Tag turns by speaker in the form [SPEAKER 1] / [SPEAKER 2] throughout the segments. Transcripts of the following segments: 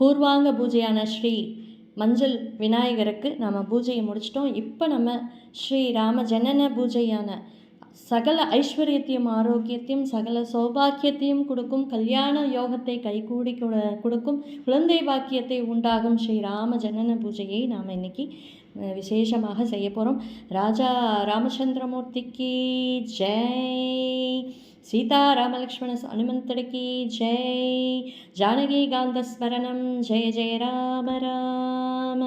[SPEAKER 1] பூர்வாங்க பூஜையான ஸ்ரீ மஞ்சள் விநாயகருக்கு நம்ம பூஜையை முடிச்சிட்டோம். இப்போ நம்ம ஸ்ரீ ராம ஜனன பூஜையான சகல ஐஸ்வர்யத்தையும் ஆரோக்கியத்தையும் சகல சௌபாக்கியத்தையும் கொடுக்கும் கல்யாண யோகத்தை கைகூடி கொடுக்கும் குழந்தை பாக்கியத்தை உண்டாகும் ஸ்ரீ ராம ஜனன பூஜையை நாம் இன்னைக்கு விசேஷமாக செய்ய போகிறோம் ராஜா ராமச்சந்திரமூர்த்திக்கு ஜெய். சீதா ராமலக்ஷ்மண அனுமந்தடிக்கு ஜெய். ஜானகி காந்த ஸ்மரணம் ஜெய ஜெய ராம ராம.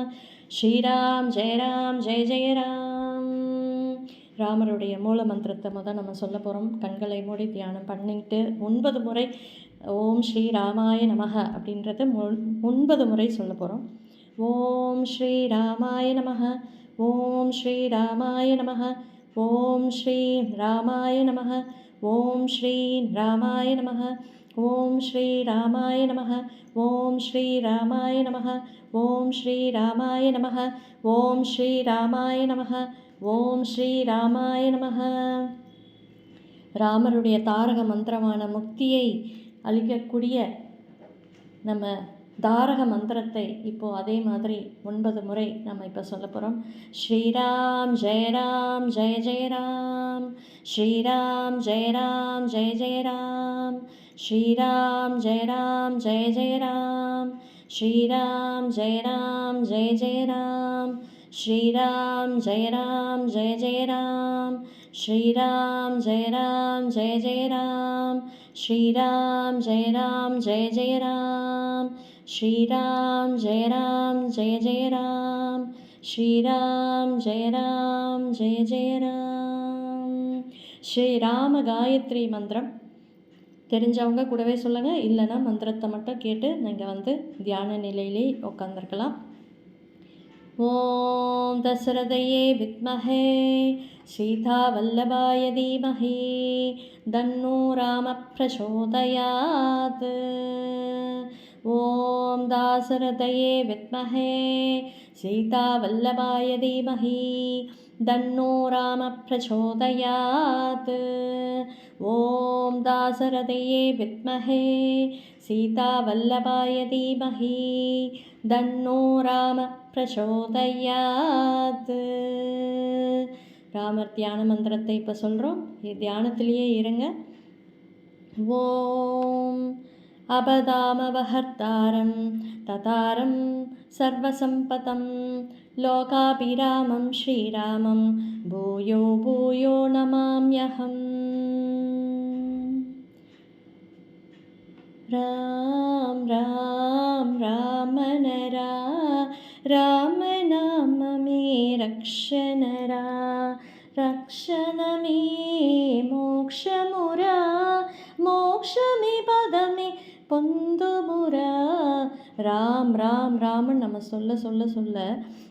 [SPEAKER 1] ஸ்ரீராம் ஜெயராம் ஜெய ஜெயராம் ராமருடைய மூல மந்திரத்தை முதல் நம்ம சொல்ல போகிறோம் கண்களை மூடி தியானம் பண்ணிட்டு ஒன்பது முறை ஓம் ஸ்ரீ ராமாய நமக அப்படின்றத ஒன்பது முறை சொல்ல போகிறோம் ஓம் ஸ்ரீ ராமாய நமக ஓம் ஸ்ரீ ராமாய நமக ஓம் ஸ்ரீ ராமாய நமக. ஓம் ஸ்ரீ ராமாய நம ஓம் ஸ்ரீ ராமாய நம ஓம் ஸ்ரீ ராமாய நம ஓம் ஸ்ரீ ராமாய நம ஓம் ஸ்ரீ ராமாய நம ஓம் ஸ்ரீ ராமாய நம ராமருடைய தாரக மந்திரமான முக்தியை அளிக்கக்கூடிய நம்ம தாரக மந்திரத்தை இப்போது அதே மாதிரி ஒன்பது முறை நம்ம இப்போ சொல்ல போகிறோம் ஸ்ரீராம் ஜெயராம் ஜெய ஜெயராம். ஸ்ரீராம் ஜெயராம் ஜெய ஜெயராம். ஸ்ரீராம் ஜெயராம் ஜெய ஜெயராம். ஸ்ரீராம் ஜெயராம் ஜெய ஜெயராம். ஸ்ரீராம் ஜெயராம் ஜெய ஜெயராம். ஸ்ரீராம் ஜெயராம் ஜெய ஜெயராம். ஸ்ரீராம் ஜெயராம் ஜெய ஜெயராம். ராம் ஸ்ரீராம் ஜெய ராம் ஜெய ஜெய ராம் ஸ்ரீராம் ஜெய ராம் ஜெய ஜெய ராம் ஸ்ரீராம காயத்ரி மந்திரம் தெரிஞ்சவங்க கூடவே சொல்லுங்கள் இல்லைன்னா மந்திரத்தை மட்டும் கேட்டு நீங்கள் வந்து தியான நிலையிலே உட்காந்துருக்கலாம் ॐ दशरथये विद्महे सीतावल्लभाय धीमहि दन्नो रामप्रचोदयात् ॐ दाशरथये विद्महे सीतावल्लभाय धीमहि दन्नो रामप्रचोदयात् ॐ दाशरथये विद्महे सीतावल्लभाय धीमहि தன்னோ ராம பிரச்சோதயாத் ராமர் தியான மந்திரத்தை இப்போ சொல்கிறோம் தியானத்திலேயே இருங்க ஓம் अपदामवहर्तारं ततारं सर्वसम्पतं लोकाभिरामं श्रीरामं भूयो भूयो नमाम्यहम् राम राम रामनरा रामनाम मे रक्षणरा रक्षणमे मोक्षमुरा मोक्षमे पदमे பொந்து ராம் ராம் ராம்னு நம்ம சொல்ல சொல்ல சொல்ல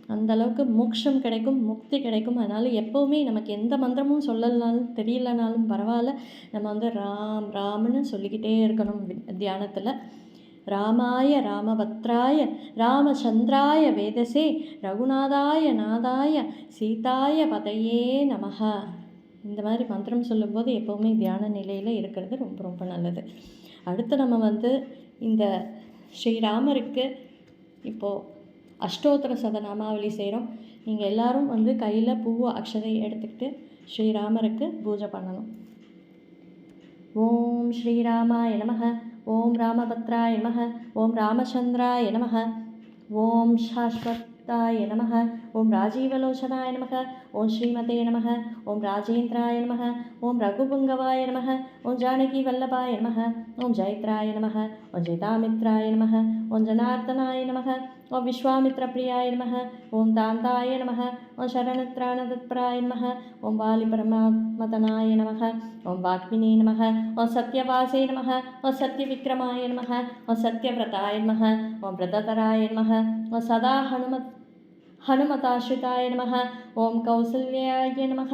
[SPEAKER 1] அந்த அளவுக்கு மோட்சம் கிடைக்கும் முக்தி கிடைக்கும். அதனால் எப்போவுமே நமக்கு எந்த மந்திரமும் சொல்லலனாலும் தெரியலனாலும் பரவாயில்ல. நம்ம வந்து ராம் ராமன்னு சொல்லிக்கிட்டே இருக்கணும் தியானத்தில். ராமாய ராமபத்ராய ராமச்சந்திராய வேதசே ரகுநாதாய நாதாய சீதாய பதையே நமக இந்த மாதிரி மந்திரம் சொல்லும்போது எப்போவுமே தியான நிலையில் இருக்கிறது ரொம்ப ரொம்ப நல்லது. அடுத்து நம்ம வந்து இந்த ஸ்ரீராமருக்கு இப்போது அஷ்டோத்திர சதநாமாவளி செய்கிறோம் நீங்கள் எல்லோரும் வந்து கையில் பூவு அக்ஷதை எடுத்துக்கிட்டு ஸ்ரீராமருக்கு பூஜை பண்ணணும். ஓம் ஸ்ரீராமாய நமக ஓம் ராமபத்ராய நமக ஓம் ராமச்சந்திராய நமக ஓம் சாஸ்வத்தாய நமக ओम राजीवलोचनाय नम ओं श्रीमते नम ओं राजेन्द्राय नमः ओं नम ओम ओं जानकीवल्लभाय नम ओं जयत्राय नम ओम जयतामित्राय नम ओं जनार्दनाय नम ओं विश्वामित्रप्रियाय नम ओं तान्ताय नम ओं शरणत्राणतत्पराय नमः ओं बालिपरमात्मतनाय नम ओं वाग्मिने नम ओम सत्यवासे नम ओम सत्यविक्रमाय नम ओम सत्यव्रताय नम ओं व्रततराय नम ओम सदा हनुमत् हनुमताश्रिताय नमः ॐ कौसल्याय नमः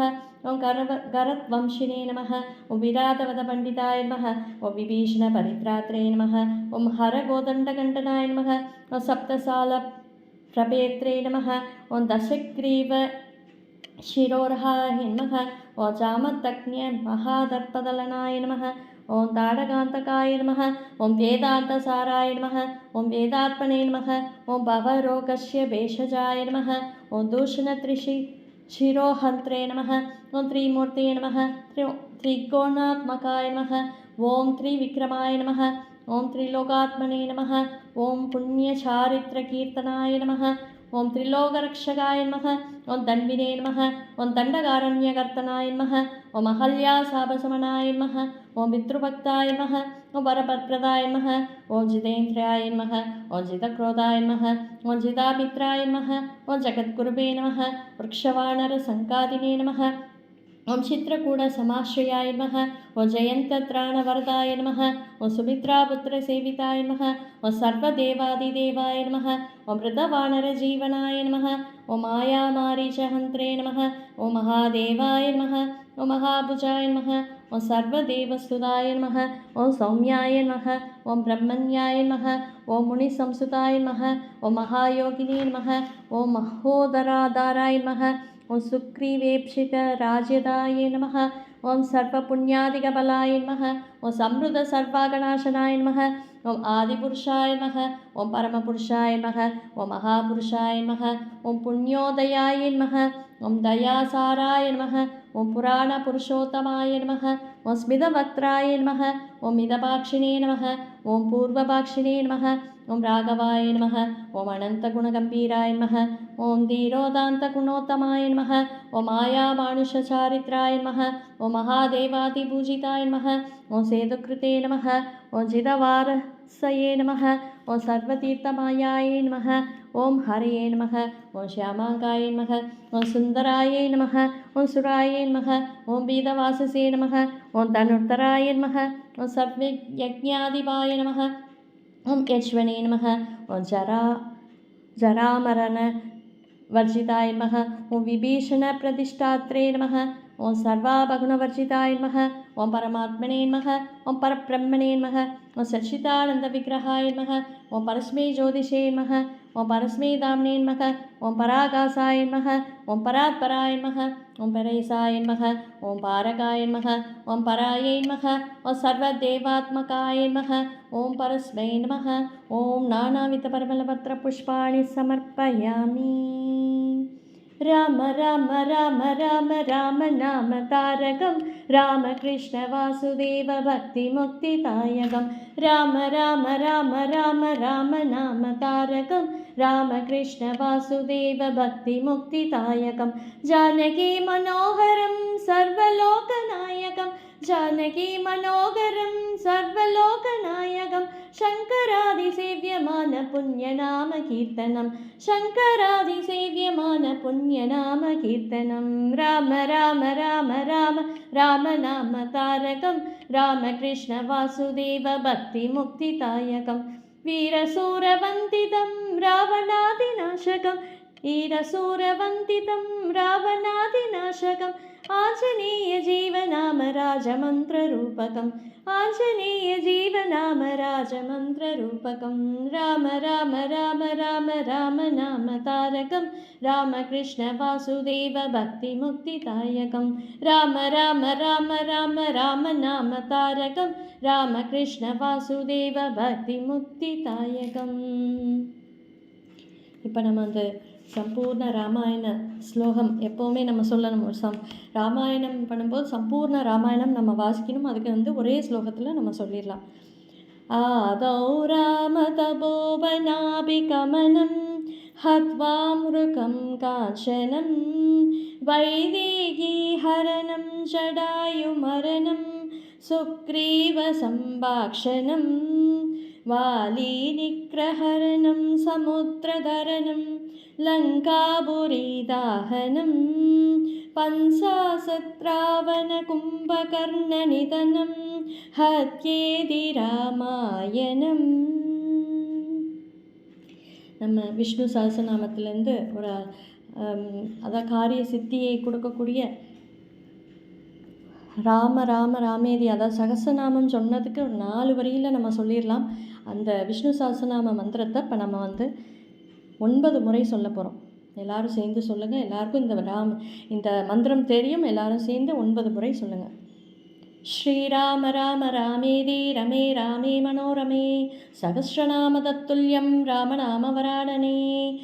[SPEAKER 1] ॐ करव करत्वंशिने नमः ॐ विराटवदपण्डिताय नमः ॐ विभीषणपरित्रात्रे नमः ॐ हरगोदण्डकण्टनाय नमः ॐ सप्तसालप्रपेत्रे नमः ॐ दशग्रीव शिरोर्हाय नमः ॐ जामदग्न्य महादर्पदलनाय नमः ॐ ताडकान्तकाय नमः ॐ वेदान्तसाराय नमः ॐ वेदात्मने नमः ॐ भवरोगस्य भेषजाय नमः ॐ दूषणत्रिषि शिरोहन्त्रे नमः ॐ त्रिमूर्तये नमः त्रि त्रिकोणात्मकाय नमः ॐ त्रिविक्रमाय नमः ॐ त्रिलोकात्मने नमः ॐ पुण्यचारित्रकीर्तनाय नमः ஓம் திரிலோகரக்ஷகாய நமக ஓம் தன்வினே நமக ஓம் தண்டகாரண்யகர்த்தனாய நமக ஓம் அகல்யா சாபசமனாய நமக ஓம் பித்ருபக்தாய நமக ஓம் வரபத்ரதாய நமக ஓம் ஜிதேந்திராய நமக ஓம் ஜிதக்ரோதாய ஓம் ஜிதாபித்ராய ஓம் ஜகத்குருவே நமக விரக்ஷவாணர சங்காதினே நமக ஓம் சித்திரகூட சமாஸ்ரயாய நம ஓம் ஜெயந்த திராணவரதாய நம ஓம் சுமித்ரா புத்திர சேவிதாய நம ஓம் சர்வ தேவாதி தேவாய நம ஓம் மிருதவானர ஜீவனாய நம ஓம் மாயா மாரீச்சஹந்திரே நம ஓம் மகாதேவாய நம ஓம் மகாபுஜாய நம ஓம் சர்வதேவஸ்துதாய நம ஓம் சௌமியாய நம ஓம் பிரம்மன்யாய நம ஓம் முனிசம்சுதாய நம ஓம் மகாயோகினே நம ஓம் மகோதராதாராய நம ஓம் சுக்ரீவேப்ஷித ராஜ்யதாய நம ஓம் சர்வ புண்ணியாதிகபலாய நம ஓம் சம்ருத சர்வாகநாசனாய நம ஓம் ஆதிபுருஷாய நம ஓம் பரமபுருஷாய நம ஓம் மகாபுருஷாய நம ஓம் புண்ணியோதயாய நம ஓம் தயாசாராய நம ஓம் புராண புருஷோத்தமாய நமக ஓம் ஸ்மிதவக்ராய நமக ஓம் மிதபாட்சினே நமக ஓம் பூர்வபாட்சினே நமக ஓம் ராகவாய நமக ஓம் அனந்த குணகம்பீராய நமக ஓம் தீரோதாந்த குணோத்தமாய நமக ஓம் மாயா மானுஷ சாரித்ராய நமக ஓம் மகாதேவாதி பூஜிதாய நமக ஓம் சேதுகிருத்தே நமக ஓம் ஜிதவாரசயே நமக ஓம் சர்வதீர்த்தமாயாய நமக ஓம் ஹரையே நமக ஓம் ஷியாமாங்காயே நமக ஓம் சுந்தராயே நமக ஓம் சுராயே நமக ஓம் பீதவாசசே நமக ஓம் தனுர்த்தராய நமக ஓம் சவ்ய யஜ்ஞாதிபாய நமக ஓம் யஜ்வனே நமக ஓம் ஜரா ஜராமரண வர்ஜிதாய நமக ஓம் விபீஷண பிரதிஷ்டாத்ரே நமக ஓம் சர்வாபகுணவர்ஜிதாய நமக ஓம் பரமாத்மனே நமக ஓம் பரபிரம்மனே நமக ஓம் சச்சிதானந்த விக்கிரகாய நமக ஓம் பரஸ்மை ஜோதிஷே நமக ஓம் பரஸ்மிதாம்னே மக ஓம் பராகாசாய மக ஓம் பராத்பராய மக ஓம் பெரேசாய மக ஓம் பாரகாய மக ஓம் பராயை மக ஓம் சர்வதேவாத்மகாய மக ஓம் பரஸ்மை நம ஓம் நானாவித பரமலபத்திர புஷ்பாணி சமர்ப்பயாமி. ராம ராம ராம ராம ராம நாம தாரகம் ராமகிருஷ்ண வாசுதேவ பக்தி முக்தி தாயகம் ராம ராம ராம ராம ராம நாம தாரகம் रामकृष्णवासुदेवभक्तिमुक्तिदायकं जानकी मनोहरं सर्वलोकनायकं जानकी मनोहरं सर्वलोकनायकं शङ्करादिसेव्यमानपुण्यनामकीर्तनं शङ्करादिसेव्यमानपुण्यनामकीर्तनं राम राम राम राम रामनामतारकं रामकृष्णवासुदेवभक्तिमुक्तिदायकं तारकं वीरसूरवन्दितं रावणादिनाशकं वीरसूरवन्दितं रावणादिनाशकम् ఆంజనేయ జీవనామ రాజమంత్రరూపకం ఆంజనేయ జీవనామ రాజమంత్రరూపకం రామ రామ రామ రామ రామ నామ తారకం రామకృష్ణ వాసుదేవ భక్తి ముక్తిదాయకం రామ రామ రామ రామ రామ నామ తారకం రామకృష్ణ వాసుదేవ భక్తి முக்தி தாயகம் இப்போ நம்ம அந்த சம்பூர்ண ராமாயண ஸ்லோகம் எப்போவுமே நம்ம சொல்லணும். ஒரு சம் ராமாயணம் பண்ணும்போது சம்பூர்ண ராமாயணம் நம்ம வாசிக்கணும். அதுக்கு வந்து ஒரே ஸ்லோகத்தில் நம்ம சொல்லிடலாம். ஆதௌ ராமதபோவனாபிகமனம் ஹத்வா மிருகம் காஞ்சனம் வைதேகி ஹரணம் ஜடாயு மரணம் சுக்ரீவ சம்பாஷணம் वालीनिग्रहरणं समुद्रधरणं लङ्कापुरीदाहनं पञ्चाशत्रावणकुम्भकर्णनिधनं हत्येदि रामायणम् நம்ம விஷ்ணு சஹஸ்ரநாமத்திலேருந்து ஒரு ஹம், அதான் காரிய சித்தியை கொடுக்கக்கூடிய ராம ராம ராமேதி அதாவது சகசநாமம் சொன்னதுக்கு ஒரு நாலு வரியில் நம்ம சொல்லிடலாம் அந்த விஷ்ணு சாசனாம மந்திரத்தை இப்போ நம்ம வந்து ஒன்பது முறை சொல்ல போகிறோம் எல்லாரும் சேர்ந்து சொல்லுங்கள் எல்லாருக்கும் இந்த ராம் இந்த மந்திரம் தெரியும். எல்லாரும் சேர்ந்து ஒன்பது முறை சொல்லுங்கள் ஸ்ரீராம ராம ராமேதி ரமே ராமே மனோரமே. சகசிரநாம தத்துல்யம் ராமநாம வராணனே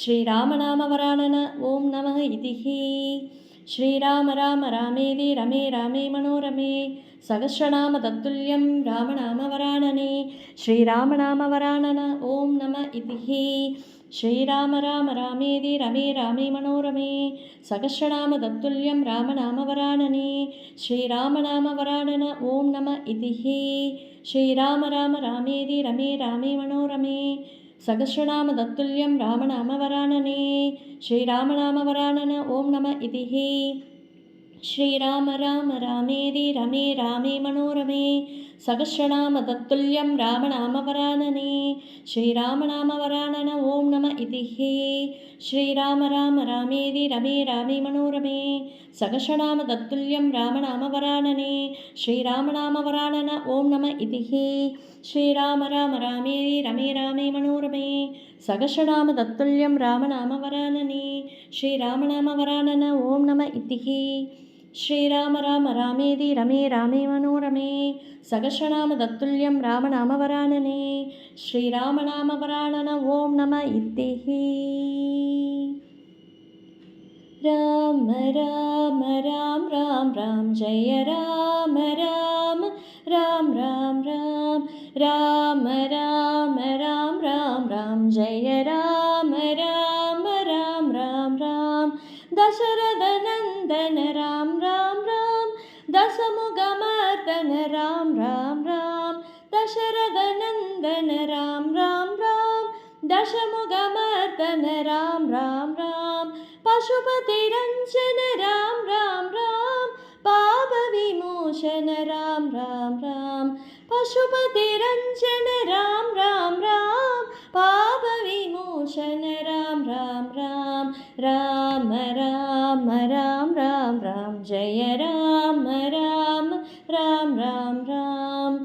[SPEAKER 1] ஸ்ரீராமநாம வராணன ஓம் நம இதிஹி. ஸ்ரீராம ராம ராமேதி ரமே ராமே மனோரமே. சகசிரநாம தத்துல்யம் ராமநாம வராண श्रीरामनामवरानन ॐ नम इति श्रीराम राम रामेति रमे रामे मनोरमे सहस्रनामतत्तुल्यं रामनामवरानने। श्रीरामनामवरानन ॐ नम इति श्रीराम राम रामेति रमे रामे मनोरमे सहस्रनामतत्तुल्यं रामनामवरानने। श्रीरामनामवरानन ॐ नम इति श्रीराम राम रामेति रमे रामे मनोरमे सहस्रनामतत्तुल्यं रामनामवरानने। श्रीरामनामवरानन ॐ नम इति श्रीराम राम रामेति रमे रामे मनोरमे। सहस्रनामतत्तुल्यं रामनामवरानने। श्रीरामनामवरानन ॐ नम इति श्रीराम राम रामेति रमे रामे मनोरमे। सहस्रनामतत्तुल्यं रामनामवरानने। श्रीरामनामवरानन ॐ नम इति ஸ்ரீராம ராம ராமேதி ரமே ராமே. மனோரமே சகசநாம தத்துல்யம் ராமநாமவராணனே. ஸ்ரீராமநாமவராணன ஓம் நம இத்தேஹி ராம ராம ராம் ராம் ராம் ஜெய ராம ராம ராம் ராம் ராம். ராம ராம ராம் ராம் ராம் ஜெய ராம். दशरथनन्दन राम राम राम। दशमुखमर्दन राम राम राम। दशरथनन्दन राम राम राम। दशमुखमर्दन राम राम राम। पशुपतिरञ्जन राम राम राम। पापविमोचन राम राम राम। पशुपतिरञ्जन राम राम राम पापविमोचन राम राम राम राम राम राम राम राम जय राम राम राम राम राम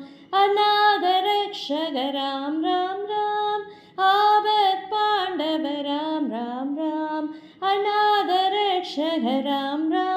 [SPEAKER 1] अनादरक्षक राम राम राम आबत् पाण्डव राम राम राम अनादरक्षक राम राम राम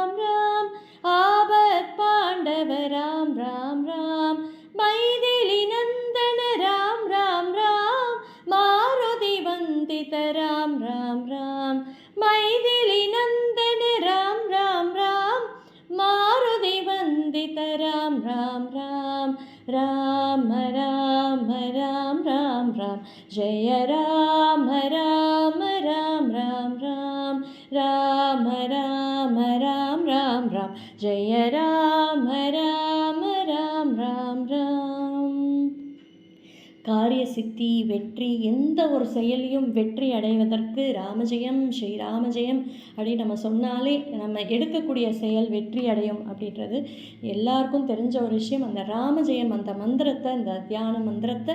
[SPEAKER 1] ಸೀತಾರಾಮ ರಾಮ ರಾಮ ಮೈದಿಲಿ ನಂದನೆ ರಾಮ ರಾಮ ರಾಮ ಮಾರುದಿ ವಂದಿತ ರಾಮ ರಾಮ ರಾಮ ರಾಮ ರಾಮ ರಾಮ ರಾಮ ರಾಮ ಜಯ ರಾಮ ರಾಮ ರಾಮ ರಾಮ ರಾಮ ರಾಮ ರಾಮ ರಾಮ ರಾಮ ರಾಮ ಜಯ ರಾಮ ರಾಮ சித்தி வெற்றி எந்த ஒரு செயலியும் வெற்றி அடைவதற்கு ராமஜெயம் ஸ்ரீராமஜெயம் அப்படின்னு நம்ம சொன்னாலே நம்ம எடுக்கக்கூடிய செயல் வெற்றி அடையும் அப்படின்றது எல்லாருக்கும் தெரிஞ்ச ஒரு விஷயம். அந்த ராமஜெயம் அந்த மந்திரத்தை அந்த தியான மந்திரத்தை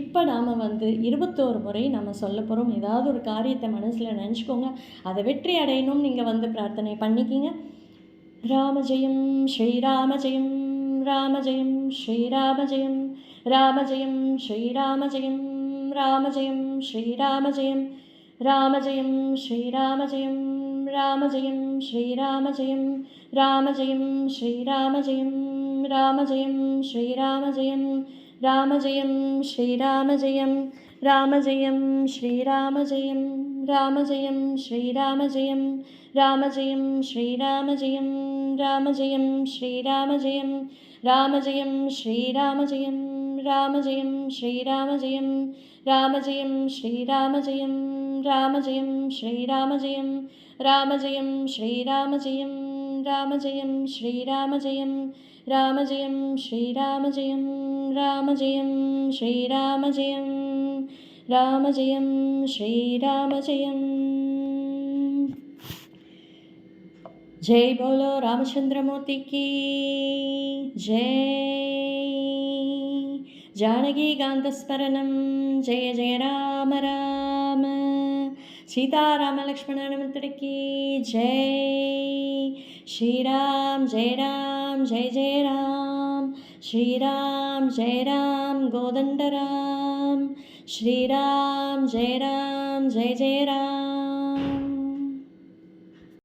[SPEAKER 1] இப்போ நாம் வந்து இருபத்தோரு முறை நம்ம சொல்ல போகிறோம் ஏதாவது ஒரு காரியத்தை மனசில் நினச்சிக்கோங்க. அதை வெற்றி அடையணும் நீங்கள் வந்து பிரார்த்தனை பண்ணிக்கிங்க. ராமஜெயம் ஸ்ரீராமஜெயம். ராமஜெயம் ஸ்ரீராமஜெயம் ராமஜெயம் ஸ்ரீராமஜெயம் ராமஜெயம் ஸ்ரீராமஜெயம் ராமஜெயம் ஸ்ரீராமஜெயம் ராமஜெயம் ஸ்ரீராமஜெயம் ராமஜெயம் ஸ்ரீராமஜெயம் ராமஜெயம் ஸ்ரீராமஜெயம் ராமஜெயம் ஸ்ரீராமஜெயம் ராமஜெயம் ஸ்ரீராமஜெயம் ராமஜெயம் ஸ்ரீராமஜெயம் ராமஜெயம் ஸ்ரீராமஜெயம் ராமஜெயம் ஸ்ரீராமஜெயம் ராமஜெயம் ஸ்ரீராமஜெயம் ராமஜெயம் ஸ்ரீராமஜெயம் ராமஜெயம் ஸ்ரீராமஜெயம் ராமஜெயம் ஸ்ரீராமஜெயம் ராமஜெயம் ஸ்ரீராமஜெயம் ராமஜெயம் ஸ்ரீராமஜெயம் ராமஜெயம் ஸ்ரீராமஜெயம் ராமஜெயம் ஸ்ரீராமஜெயம் ராமஜெயம் ஸ்ரீராமஜெயம் జై బోలో రామచంద్రమూర్తికి జై. జానకీ గాంధస్మరణం జయ జయ రామ రామ. సీతారామలక్ష్మణమంతుడికి జై. శ్రీరామ్ జయ రామ్ జయ జయ రామ్. శ్రీరామ్ జయ రామ్ గోదండరామ్. శ్రీరామ్ జయ రామ్ జయ జయ రామ్.